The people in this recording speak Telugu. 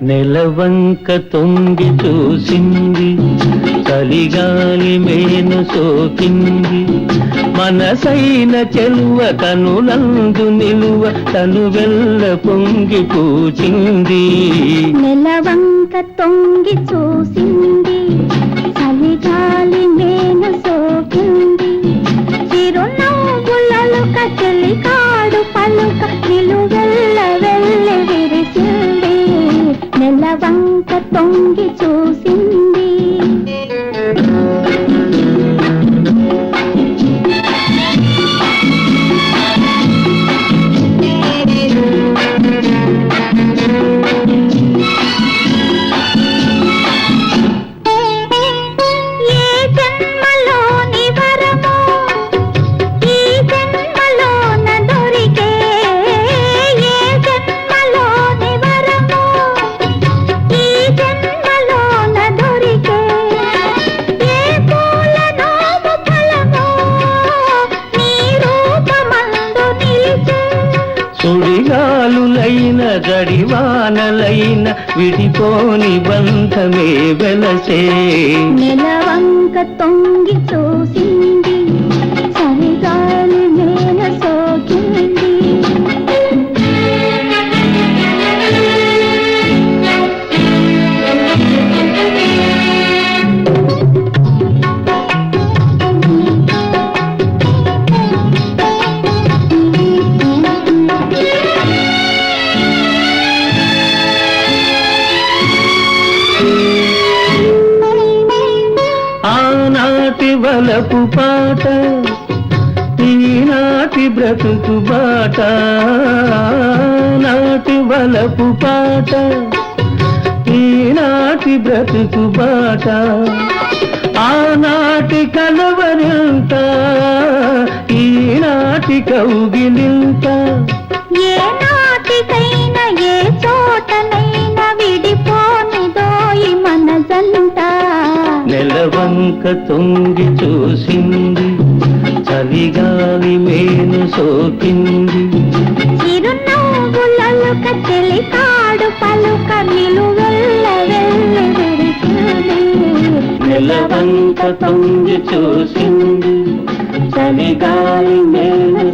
నెలవంక తొంగి చూసింది చలిగాలి మేను సోకింది. మనసైన చెలువ కనులందు నిలువ తను వెళ్ళ పొంగి పూచింది. నెలవంక తొంగి చూసింది. చలిగాలి మేను సోకింది. చిరునవ్వులలుక చెలికాడు పలుక నిలువెల్ల వెళ్ళి విరిసింది. నెలవంక తొంగి చూసింది. సుడిగాలులైన జడివానలైన విడిపోని బంధమే వెలసే. నెలవంక తొంగి చూసి ఆనాటి వలపు పాట ఈనాటి బ్రతుకు బాట నాటి వలపు పాట ఈనాటి బ్రతుకు బాట. ఆనాటి కలవరింత ఈనాటి కౌగిలింత నెలవంక తొంగి చూసింది. చలిగాలి మేను సోకింది. చిరునవ్వులలుక చెలికాడు పలుక నిలువెల్ల వెళ్ళి విరిసింది నెలవంక తొంగి చూసింది. చలిగాలి మేను